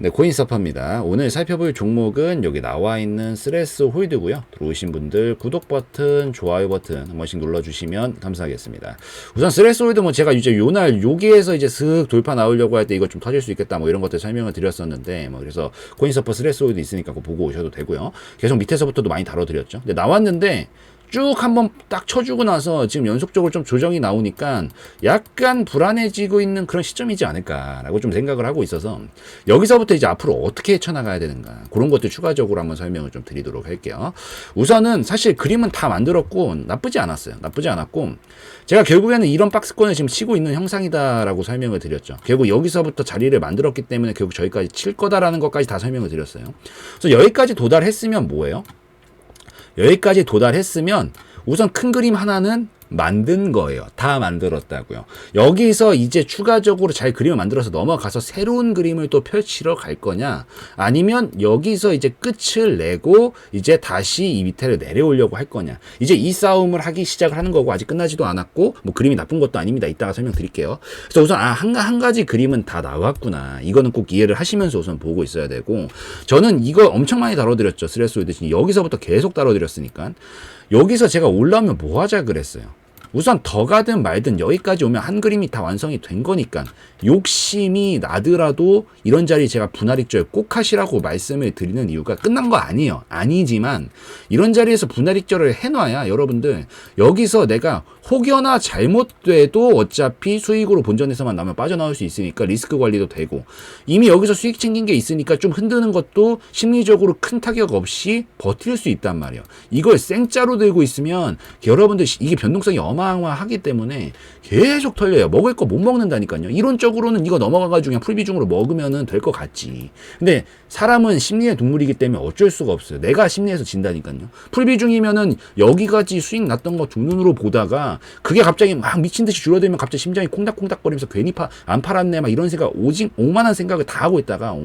네, 코인서퍼입니다. 오늘 살펴볼 종목은 여기 나와 있는 스레스 홀드고요. 들어오신 분들 구독 버튼, 좋아요 버튼 한 번씩 눌러주시면 감사하겠습니다. 우선 스레스 홀드 뭐 제가 이제 요날 여기에서 이제 슥 돌파 나오려고 할 때 이거 좀 터질 수 있겠다 뭐 이런 것들 설명을 드렸었는데 뭐 그래서 코인서퍼 스레스 홀드 있으니까 그거 보고 오셔도 되고요. 계속 밑에서부터도 많이 다뤄드렸죠. 근데 나왔는데 쭉 한번 딱 쳐주고 나서 지금 연속적으로 좀 조정이 나오니까 약간 불안해지고 있는 그런 시점이지 않을까라고 좀 생각을 하고 있어서 여기서부터 이제 앞으로 어떻게 헤쳐나가야 되는가 그런 것들 추가적으로 한번 설명을 좀 드리도록 할게요. 우선은 사실 그림은 다 만들었고 나쁘지 않았어요. 나쁘지 않았고 제가 결국에는 이런 박스권을 지금 치고 있는 형상이다라고 설명을 드렸죠. 결국 여기서부터 자리를 만들었기 때문에 결국 저기까지 칠 거다라는 것까지 다 설명을 드렸어요. 그래서 여기까지 도달했으면 뭐예요? 여기까지 도달했으면 우선 큰 그림 하나는 만든 거예요. 다 만들었다고요. 여기서 이제 추가적으로 잘 그림을 만들어서 넘어가서 새로운 그림을 또 펼치러 갈 거냐? 아니면 여기서 이제 끝을 내고 이제 다시 이 밑에를 내려오려고 할 거냐? 이제 이 싸움을 하기 시작을 하는 거고 아직 끝나지도 않았고 뭐 그림이 나쁜 것도 아닙니다. 이따가 설명드릴게요. 그래서 우선 아, 한, 한 가지 그림은 다 나왔구나. 이거는 꼭 이해를 하시면서 우선 보고 있어야 되고 저는 이거 엄청 많이 다뤄드렸죠. 스트레스 오이드 여기서부터 계속 다뤄드렸으니까 여기서 제가 올라오면 뭐 하자 그랬어요. 우선 더 가든 말든 여기까지 오면 한 그림이 다 완성이 된 거니까 욕심이 나더라도 이런 자리 제가 분할익절 꼭 하시라고 말씀을 드리는 이유가 끝난 거 아니에요. 아니지만 이런 자리에서 분할익절을 해놔야 여러분들 여기서 내가 혹여나 잘못돼도 어차피 수익으로 본전에서만 나면 빠져나올 수 있으니까 리스크 관리도 되고 이미 여기서 수익 챙긴 게 있으니까 좀 흔드는 것도 심리적으로 큰 타격 없이 버틸 수 있단 말이에요. 이걸 생짜로 들고 있으면 여러분들 이게 변동성이 어마 어마하기 때문에 계속 털려요. 먹을 거 못 먹는다니까요. 이론적으로는 이거 넘어가가지고 그냥 풀비중으로 먹으면 될 것 같지. 근데 사람은 심리의 동물이기 때문에 어쩔 수가 없어요. 내가 심리에서 진다니까요. 풀비중이면은 여기까지 수익 났던 거 두 눈으로 보다가 그게 갑자기 막 미친 듯이 줄어들면 갑자기 심장이 콩닥콩닥거리면서 괜히 파, 안 팔았네 막 이런 생각 오직 오만한 생각을 다 하고 있다가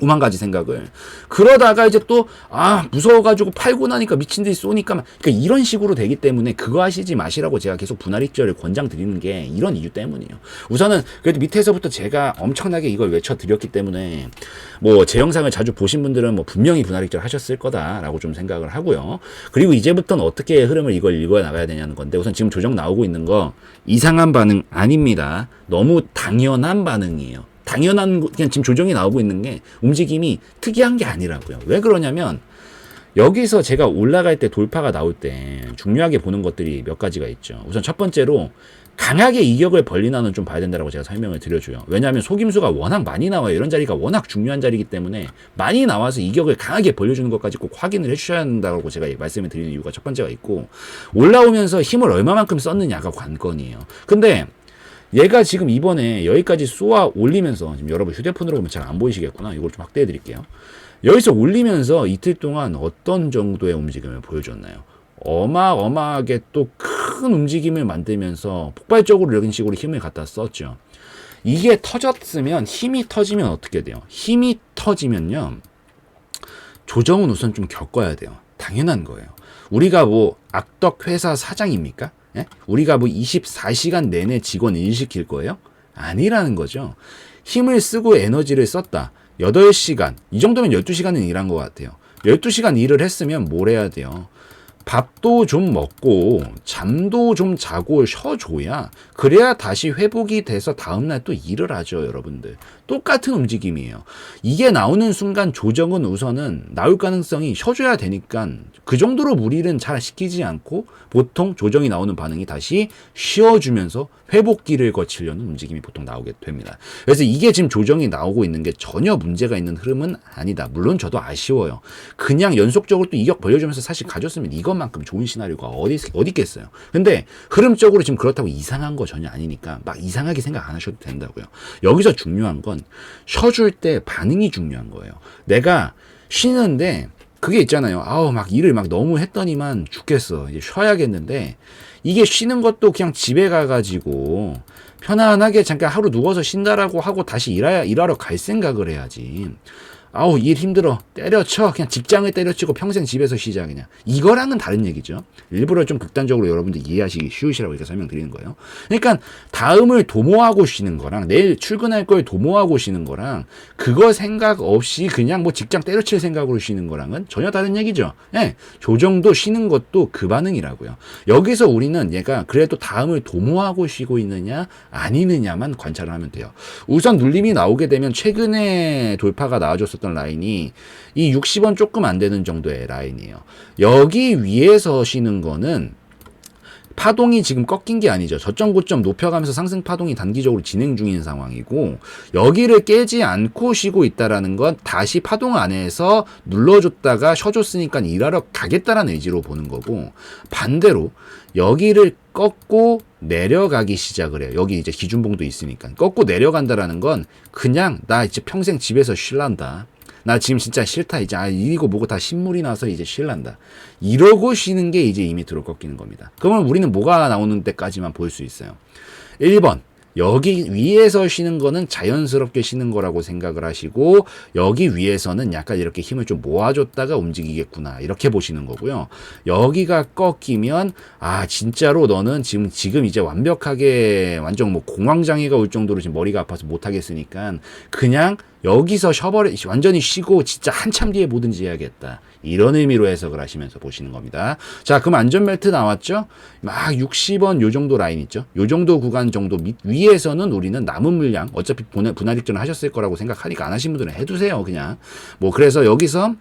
오만 가지 생각을 그러다가 이제 또 아 무서워가지고 팔고 나니까 미친 듯이 쏘니까 막 그러니까 이런 식으로 되기 때문에 그거 하시지 마시라고 제가 계속 분할익절을 권장 드리는 게 이런 이유 때문이에요. 우선은 그래도 밑에서부터 제가 엄청나게 이걸 외쳐 드렸기 때문에 뭐 제 영상을 자주 보신 분들은 뭐 분명히 분할익절 하셨을 거다라고 좀 생각을 하고요. 그리고 이제부터는 어떻게 흐름을 이걸 읽어 나가야 되냐는 건데 우선 지금 조정 나오고 있는 거 이상한 반응 아닙니다. 너무 당연한 반응이에요. 당연한 그냥 지금 조정이 나오고 있는 게 움직임이 특이한 게 아니라고요. 왜 그러냐면 여기서 제가 올라갈 때 돌파가 나올 때 중요하게 보는 것들이 몇 가지가 있죠. 우선 첫 번째로 강하게 이격을 벌리나는 좀 봐야 된다고 제가 설명을 드려줘요. 왜냐하면 속임수가 워낙 많이 나와요. 이런 자리가 워낙 중요한 자리이기 때문에 많이 나와서 이격을 강하게 벌려주는 것까지 꼭 확인을 해주셔야 한다고 제가 말씀을 드리는 이유가 첫 번째가 있고 올라오면서 힘을 얼마만큼 썼느냐가 관건이에요. 근데 얘가 지금 이번에 여기까지 쏘아 올리면서 지금 여러분 휴대폰으로 보면 잘 안 보이시겠구나. 이걸 좀 확대해 드릴게요. 여기서 올리면서 이틀 동안 어떤 정도의 움직임을 보여줬나요? 어마어마하게 또 큰 움직임을 만들면서 폭발적으로 이런 식으로 힘을 갖다 썼죠. 이게 터졌으면 힘이 터지면 어떻게 돼요? 힘이 터지면요. 조정은 우선 좀 겪어야 돼요. 당연한 거예요. 우리가 뭐 악덕 회사 사장입니까? 예? 우리가 뭐 24시간 내내 직원 일 시킬 거예요? 아니라는 거죠. 힘을 쓰고 에너지를 썼다. 8시간. 이 정도면 12시간은 일한 것 같아요. 12시간 일을 했으면 뭘 해야 돼요? 밥도 좀 먹고 잠도 좀 자고 쉬어줘야 그래야 다시 회복이 돼서 다음날 또 일을 하죠 여러분들. 똑같은 움직임이에요. 이게 나오는 순간 조정은 우선은 나올 가능성이 쉬어줘야 되니까 그 정도로 무리는 잘 시키지 않고 보통 조정이 나오는 반응이 다시 쉬어주면서 회복기를 거치려는 움직임이 보통 나오게 됩니다. 그래서 이게 지금 조정이 나오고 있는 게 전혀 문제가 있는 흐름은 아니다. 물론 저도 아쉬워요. 그냥 연속적으로 또 이격 벌려주면서 사실 가졌으면 이건 것만큼 좋은 시나리오가 어디 어디 있겠어요. 근데 흐름적으로 지금 그렇다고 이상한 거 전혀 아니니까 막 이상하게 생각 안 하셔도 된다고요. 여기서 중요한 건 쉬어줄 때 반응이 중요한 거예요. 내가 쉬는데 그게 있잖아요. 아우 막 일을 막 너무 했더니만 죽겠어. 이제 쉬어야겠는데 이게 쉬는 것도 그냥 집에 가가지고 편안하게 잠깐 하루 누워서 쉰다라고 하고 다시 일하, 일하러 갈 생각을 해야지. 아우 일 힘들어. 때려쳐. 그냥 직장을 때려치고 평생 집에서 쉬자 그냥. 이거랑은 다른 얘기죠. 일부러 좀 극단적으로 여러분들 이해하시기 쉬우시라고 이렇게 설명드리는 거예요. 그러니까 다음을 도모하고 쉬는 거랑 내일 출근할 걸 도모하고 쉬는 거랑 그거 생각 없이 그냥 뭐 직장 때려칠 생각으로 쉬는 거랑은 전혀 다른 얘기죠. 예, 조정도 쉬는 것도 그 반응이라고요. 여기서 우리는 얘가 그래도 다음을 도모하고 쉬고 있느냐 아니느냐만 관찰을 하면 돼요. 우선 눌림이 나오게 되면 최근에 돌파가 나와줬었던 라인이 이 60원 조금 안 되는 정도의 라인이에요. 여기 위에서 쉬는 거는 파동이 지금 꺾인 게 아니죠. 저점 고점 높여가면서 상승 파동이 단기적으로 진행 중인 상황이고 여기를 깨지 않고 쉬고 있다라는 건 다시 파동 안에서 눌러줬다가 쉬어줬으니까 일하러 가겠다라는 의지로 보는 거고 반대로 여기를 꺾고 내려가기 시작을 해요. 여기 이제 기준봉도 있으니까 꺾고 내려간다라는 건 그냥 나 이제 평생 집에서 쉴란다. 나 지금 진짜 싫다. 이제 아, 이거 뭐고 다 신물이 나서 이제 쉴란다. 이러고 쉬는 게 이제 이 밑으로 꺾이는 겁니다. 그러면 우리는 뭐가 나오는 데까지만 볼 수 있어요. 1번. 여기 위에서 쉬는 거는 자연스럽게 쉬는 거라고 생각을 하시고 여기 위에서는 약간 이렇게 힘을 좀 모아줬다가 움직이겠구나 이렇게 보시는 거고요. 여기가 꺾이면 아 진짜로 너는 지금 지금 이제 완벽하게 완전 뭐 공황장애가 올 정도로 지금 머리가 아파서 못 하겠으니까 그냥 여기서 쉬어버리 완전히 쉬고 진짜 한참 뒤에 뭐든지 해야겠다. 이런 의미로 해석을 하시면서 보시는 겁니다. 자, 그럼 안전벨트 나왔죠? 막 60원 요 정도 라인 있죠? 요 정도 구간 정도 밑, 위에서는 우리는 남은 물량 어차피 분할, 분할 익전을 하셨을 거라고 생각하니까 안 하신 분들은 해두세요, 그냥. 뭐 그래서 여기서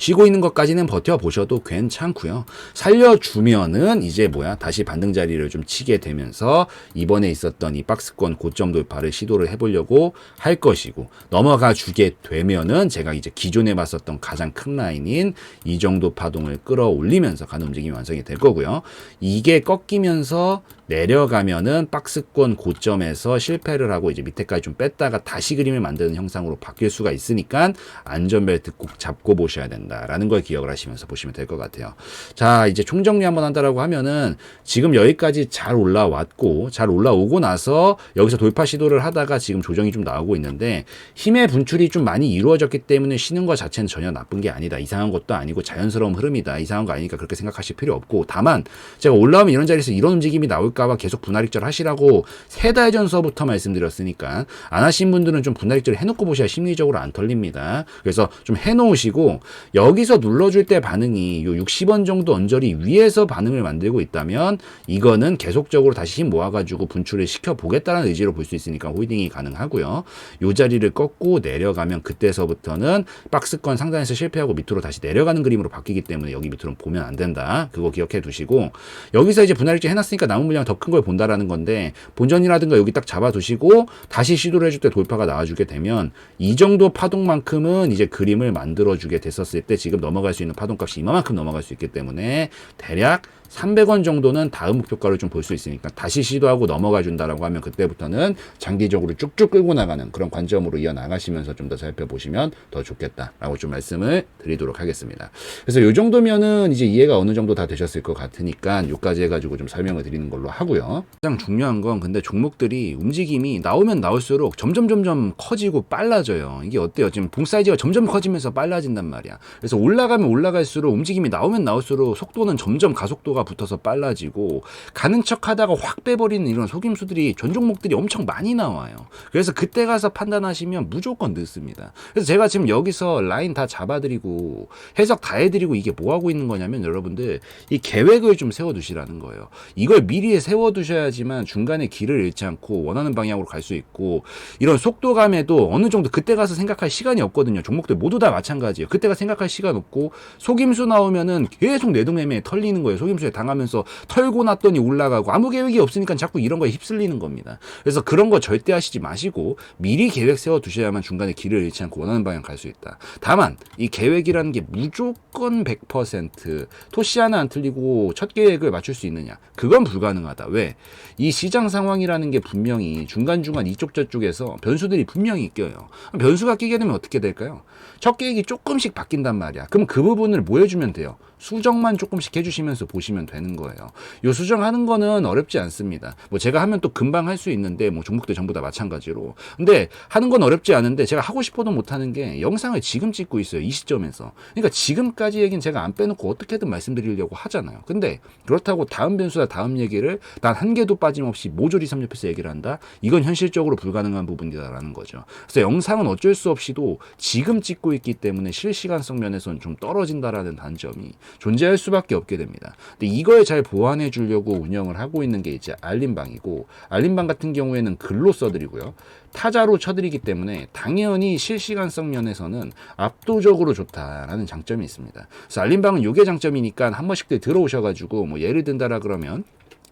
쉬고 있는 것까지는 버텨보셔도 괜찮고요. 살려주면은 이제 뭐야 다시 반등 자리를 좀 치게 되면서 이번에 있었던 이 박스권 고점 돌파를 시도를 해보려고 할 것이고 넘어가 주게 되면은 제가 이제 기존에 봤었던 가장 큰 라인인 이 정도 파동을 끌어올리면서 가는 움직임이 완성이 될 거고요. 이게 꺾이면서 내려가면은 박스권 고점에서 실패를 하고 이제 밑에까지 좀 뺐다가 다시 그림을 만드는 형상으로 바뀔 수가 있으니까 안전벨트 꼭 잡고 보셔야 된다라는 걸 기억을 하시면서 보시면 될 것 같아요. 자, 이제 총정리 한번 한다라고 하면은 지금 여기까지 잘 올라왔고 잘 올라오고 나서 여기서 돌파 시도를 하다가 지금 조정이 좀 나오고 있는데 힘의 분출이 좀 많이 이루어졌기 때문에 쉬는 것 자체는 전혀 나쁜 게 아니다. 이상한 것도 아니고 자연스러운 흐름이다. 이상한 거 아니니까 그렇게 생각하실 필요 없고 다만 제가 올라오면 이런 자리에서 이런 움직임이 나올까 할까봐 계속 분할익절 하시라고 세 달 전서부터 말씀드렸으니까 안 하신 분들은 좀 분할익절 해놓고 보셔야 심리적으로 안 털립니다. 그래서 좀 해놓으시고 여기서 눌러줄 때 반응이 요 60원 정도 언저리 위에서 반응을 만들고 있다면 이거는 계속적으로 다시 힘 모아가지고 분출을 시켜 보겠다는 의지로 볼 수 있으니까 홀딩이 가능하고요. 요 자리를 꺾고 내려가면 그때서부터는 박스권 상단에서 실패하고 밑으로 다시 내려가는 그림으로 바뀌기 때문에 여기 밑으로 보면 안 된다. 그거 기억해 두시고 여기서 이제 분할익절 해놨으니까 남은 물량 더 큰 걸 본다라는 건데 본전이라든가 여기 딱 잡아두시고 다시 시도를 해줄 때 돌파가 나와주게 되면 이 정도 파동만큼은 이제 그림을 만들어주게 됐었을 때 지금 넘어갈 수 있는 파동값이 이만큼 넘어갈 수 있기 때문에 대략 300원 정도는 다음 목표가를 좀볼 수 있으니까 다시 시도하고 넘어가 준다라고 하면 그때부터는 장기적으로 쭉쭉 끌고 나가는 그런 관점으로 이어 나가시면서 좀 더 살펴보시면 더 좋겠다라고 좀 말씀을 드리도록 하겠습니다. 그래서 요 정도면은 이제 이해가 어느 정도 다 되셨을 것 같으니까 요까지 해가지고 좀 설명을 드리는 걸로 하고요. 가장 중요한 건 근데 종목들이 움직임이 나오면 나올수록 점점 점점 커지고 빨라져요. 이게 어때요? 지금 봉 사이즈가 점점 커지면서 빨라진단 말이야. 그래서 올라가면 올라갈수록 움직임이 나오면 나올수록 속도는 점점 가 속도가 붙어서 빨라지고 가는 척 하다가 확 빼버리는 이런 속임수들이 전 종목들이 엄청 많이 나와요. 그래서 그때 가서 판단하시면 무조건 늦습니다. 그래서 제가 지금 여기서 라인 다 잡아드리고 해석 다 해드리고 이게 뭐 하고 있는 거냐면 여러분들 이 계획을 좀 세워두시라는 거예요. 이걸 미리 세워두셔야지만 중간에 길을 잃지 않고 원하는 방향으로 갈 수 있고 이런 속도감에도 어느 정도 그때 가서 생각할 시간이 없거든요. 종목들 모두 다 마찬가지예요. 그때가 생각할 시간 없고 속임수 나오면은 계속 내동매매에 털리는 거예요. 속임수에 당하면서 털고 났더니 올라가고 아무 계획이 없으니까 자꾸 이런 거에 휩쓸리는 겁니다. 그래서 그런 거 절대 하시지 마시고 미리 계획 세워 두셔야만 중간에 길을 잃지 않고 원하는 방향 갈 수 있다. 다만 이 계획이라는 게 무조건 100% 토시 하나 안 틀리고 첫 계획을 맞출 수 있느냐? 그건 불가능하다. 왜? 이 시장 상황이라는 게 분명히 중간중간 이쪽 저쪽에서 변수들이 분명히 껴요. 변수가 끼게 되면 어떻게 될까요? 첫 계획이 조금씩 바뀐단 말이야. 그럼 그 부분을 뭐 해주면 돼요? 수정만 조금씩 해주시면서 보시면 되는 거예요. 요 수정하는 거는 어렵지 않습니다. 뭐 제가 하면 또 금방 할 수 있는데 뭐 종목들 전부 다 마찬가지로. 근데 하는 건 어렵지 않은데 제가 하고 싶어도 못하는 게 영상을 지금 찍고 있어요. 이 시점에서. 그러니까 지금까지 얘기는 제가 안 빼놓고 어떻게든 말씀드리려고 하잖아요. 근데 그렇다고 다음 변수나 다음 얘기를 단한 개도 빠짐없이 모조리 섭렵해서 얘기를 한다? 이건 현실적으로 불가능한 부분이다라는 거죠. 그래서 영상은 어쩔 수 없이도 지금 찍고 있기 때문에 실시간성 면에서는 좀 떨어진다라는 단점이 존재할 수밖에 없게 됩니다. 근데 이걸 잘 보완해 주려고 운영을 하고 있는 게 이제 알림방이고 알림방 같은 경우에는 글로 써드리고요. 타자로 쳐드리기 때문에 당연히 실시간성 면에서는 압도적으로 좋다라는 장점이 있습니다. 그래서 알림방은 요게 장점이니까 한 번씩들 들어오셔가지고 뭐 예를 든다라 그러면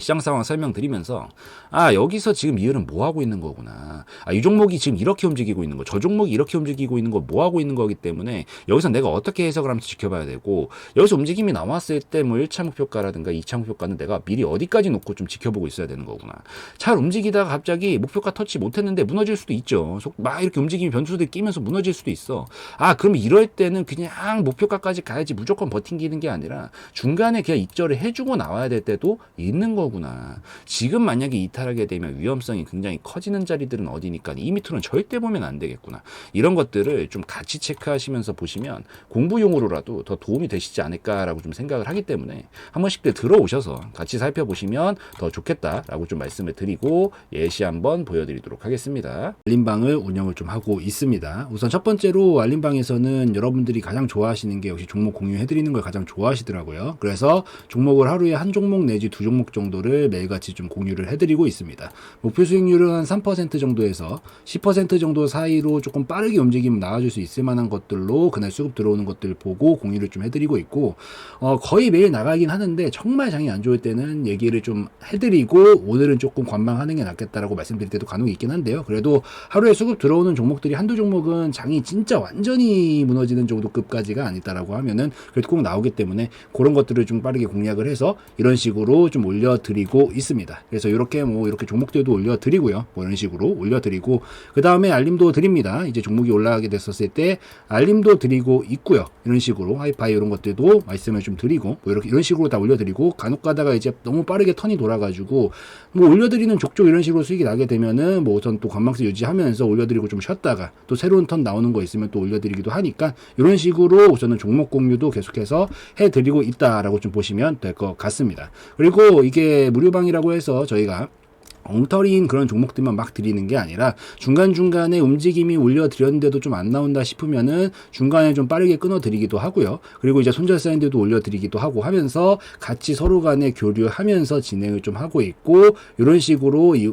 시장 상황 설명드리면서 아 여기서 지금 이율은 뭐 하고 있는 거구나. 아 이 종목이 지금 이렇게 움직이고 있는 거 저 종목이 이렇게 움직이고 있는 거 뭐 하고 있는 거기 때문에 여기서 내가 어떻게 해석을 하면서 지켜봐야 되고 여기서 움직임이 나왔을 때 뭐 1차 목표가라든가 2차 목표가는 내가 미리 어디까지 놓고 좀 지켜보고 있어야 되는 거구나. 잘 움직이다가 갑자기 목표가 터치 못했는데 무너질 수도 있죠. 속- 막 이렇게 움직임이 변수들 끼면서 무너질 수도 있어. 아 그럼 이럴 때는 그냥 목표가까지 가야지 무조건 버팅기는 게 아니라 중간에 그냥 입절을 해주고 나와야 될 때도 있는 거 구나. 지금 만약에 이탈하게 되면 위험성이 굉장히 커지는 자리들은 어디니까 이 밑으로는 절대 보면 안 되겠구나. 이런 것들을 좀 같이 체크하시면서 보시면 공부용으로라도 더 도움이 되시지 않을까라고 좀 생각을 하기 때문에 한 번씩들 들어오셔서 같이 살펴보시면 더 좋겠다라고 좀 말씀을 드리고 예시 한번 보여드리도록 하겠습니다. 알림방을 운영을 좀 하고 있습니다. 우선 첫 번째로 알림방에서는 여러분들이 가장 좋아하시는 게 역시 종목 공유해드리는 걸 가장 좋아하시더라고요. 그래서 종목을 하루에 한 종목 내지 두 종목 정도 를 매일같이 좀 공유를 해드리고 있습니다. 목표 수익률은 한 3% 정도에서 10% 정도 사이로 조금 빠르게 움직이면 나와줄 수 있을 만한 것들로 그날 수급 들어오는 것들 보고 공유를 좀 해드리고 있고 어, 거의 매일 나가긴 하는데 정말 장이 안 좋을 때는 얘기를 좀 해드리고 오늘은 조금 관망하는 게 낫겠다라고 말씀드릴 때도 간혹 있긴 한데요. 그래도 하루에 수급 들어오는 종목들이 한두 종목은 장이 진짜 완전히 무너지는 정도급까지가 아니다라고 하면은 그래도 꼭 나오기 때문에 그런 것들을 좀 빠르게 공략을 해서 이런 식으로 좀 올려 드리고 있습니다. 그래서 이렇게 뭐 이렇게 종목들도 올려드리고요. 뭐 이런 식으로 올려드리고 그 다음에 알림도 드립니다. 이제 종목이 올라가게 됐었을 때 알림도 드리고 있고요. 이런 식으로 하이파이 이런 것들도 말씀을 좀 드리고 뭐 이렇게 이런 식으로 다 올려드리고 간혹 가다가 이제 너무 빠르게 턴이 돌아가지고 뭐 올려드리는 족족 이런 식으로 수익이 나게 되면은 뭐 우선 또 관망세 유지하면서 올려드리고 좀 쉬었다가 또 새로운 턴 나오는 거 있으면 또 올려드리기도 하니까 이런 식으로 우선은 종목 공유도 계속해서 해드리고 있다라고 좀 보시면 될 것 같습니다. 그리고 이게 무료방이라고 해서 저희가 엉터리인 그런 종목들만 막 드리는 게 아니라 중간중간에 움직임이 올려드렸는데도 좀 안 나온다 싶으면은 중간에 좀 빠르게 끊어드리기도 하고요. 그리고 이제 손절 사인들도 올려드리기도 하고 하면서 같이 서로 간에 교류하면서 진행을 좀 하고 있고 이런 식으로 이